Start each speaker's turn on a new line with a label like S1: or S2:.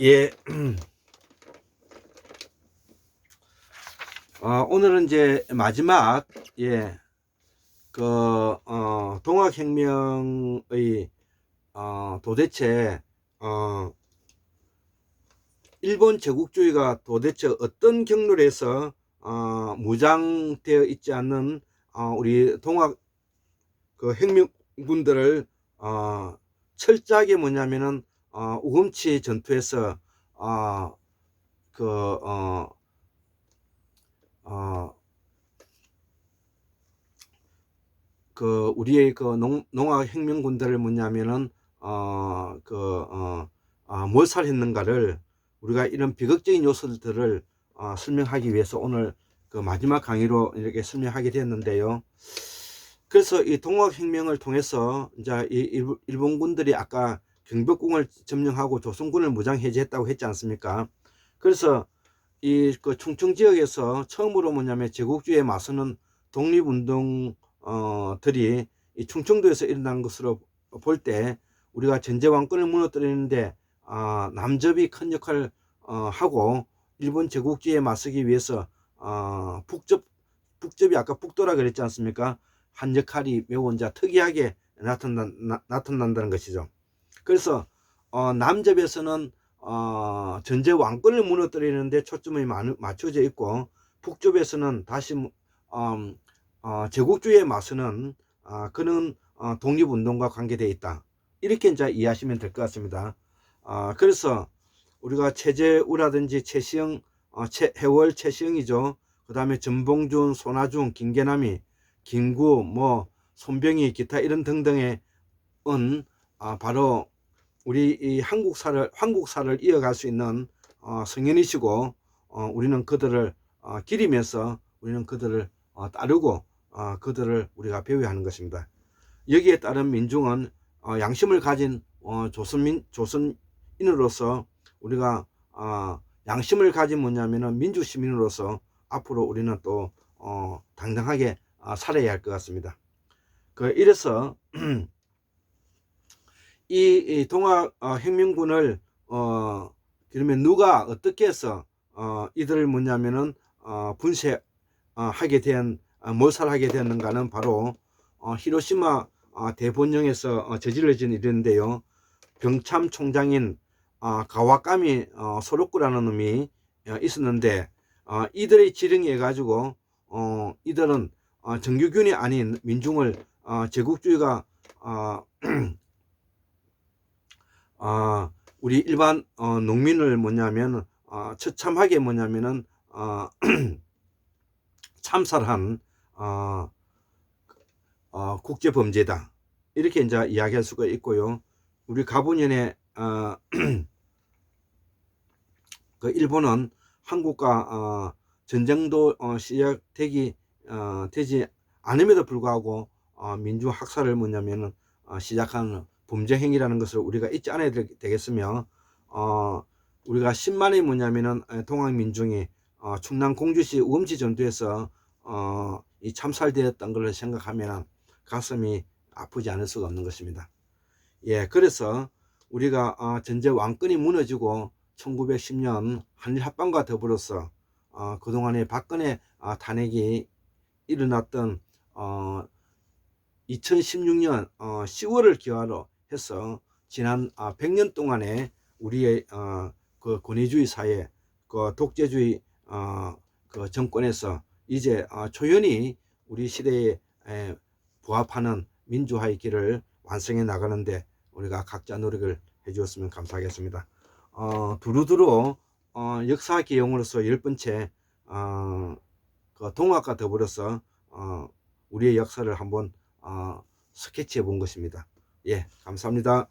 S1: 예. 어, 오늘은 이제 마지막, 예, 그, 어, 동학혁명의, 어, 도대체, 어, 일본 제국주의가 도대체 어떤 경로에서, 어, 무장되어 있지 않는, 어, 우리 동학, 그 혁명군들을, 어, 철저하게 뭐냐면은, 어, 우금치 전투에서 어, 그, 어, 어, 그, 우리의 그 농, 농악 혁명군들을 뭐냐면은, 어, 그, 어, 어, 몰살했는가를 우리가 이런 비극적인 요소들을 어, 설명하기 위해서 오늘 그 마지막 강의로 이렇게 설명하게 되었는데요. 그래서 이 동학혁명을 통해서 이제 이 일- 일본군들이 아까 경복궁을 점령하고 조선군을 무장 해제했다고 했지 않습니까? 그래서 이 그 충청 지역에서 처음으로 뭐냐면 제국주의에 맞서는 독립운동들이 이 충청도에서 일어난 것으로 볼 때 우리가 전제왕권을 무너뜨리는데 아, 남접이 큰 역할을 어, 하고 일본 제국주의에 맞서기 위해서 어, 북접 북접이 아까 북도라 그랬지 않습니까? 한 역할이 매우 이제 특이하게 나타난, 나, 나타난다는 것이죠. 그래서 어, 남접에서는 어, 전제 왕권을 무너뜨리는데 초점이 많- 맞춰져 있고 북쪽에서는 다시 음, 어, 제국주의에 맞서는 어, 그런 어, 독립운동과 관계되어 있다. 이렇게 이제 이해하시면 될 것 같습니다. 어, 그래서 우리가 최재우라든지 최시영, 어, 최, 해월 최시영이죠. 그 다음에 전봉준, 손아중, 김계남이, 김구, 뭐 손병희, 기타 이런 등등의 은 아, 바로 우리 이 한국사를 한국사를 이어갈 수 있는 어, 성인이시고 어, 우리는 그들을 어, 기리면서 우리는 그들을 어, 따르고 어, 그들을 우리가 배워야 하는 것입니다. 여기에 따른 민중은 어, 양심을 가진 어, 조선민 조선인으로서 우리가 어, 양심을 가진 뭐냐면은 민주 시민으로서 앞으로 우리는 또 어, 당당하게 어, 살아야 할 것 같습니다. 그 이래서 이, 이 동학 어, 혁명군을 어 그러면 누가 어떻게 해서 어 이들을 뭐냐면은 어 분쇄 어, 하게 된 어, 몰살하게 되었는가는 바로 어, 히로시마 어, 대본령에서 어, 저질러진 일인데요. 병참 총장인 어, 가와카미 어, 소록구라는 놈이 어, 있었는데 어, 이들의 지령에 가지고 어, 이들은 어, 정규군이 아닌 민중을 어, 제국주의가 어, 어, 우리 일반 어, 농민을 뭐냐면 어, 처참하게 뭐냐면은 어, 참살한 어, 어, 국제 범죄다 이렇게 이제 이야기할 수가 있고요. 우리 가보년에 어, 그 일본은 한국과 어, 전쟁도 어, 시작되기 어, 되지 않음에도 불구하고 어, 민주 학살을 뭐냐면은 어, 시작하는 범죄 행위라는 것을 우리가 잊지 않아야 되- 되겠으며 어, 우리가 10만이 뭐냐면은 에, 동학 민중이 어, 충남 공주시 우금치 전투에서 어, 이 참살되었던 것을 생각하면 가슴이 아프지 않을 수가 없는 것입니다. 예, 그래서 우리가 어, 전제 왕권이 무너지고 1910년 한일 합방과 더불어서 어, 그동안의 박근혜 어, 탄핵이 일어났던 어, 2016년 어, 10월을 기화로 해서 지난 아, 100년 동안의 우리의 어, 그 권위주의 사회, 그 독재주의 어, 그 정권에서 이제 어, 조연히 우리 시대에 에, 부합하는 민주화의 길을 완성해 나가는데 우리가 각자 노력을 해주었으면 감사하겠습니다. 어, 두루두루 어, 역사 기용으로서 열 번째 어, 그 동학과 더불어서 어, 우리의 역사를 한번 어, 스케치해 본 것입니다. 예, 감사합니다.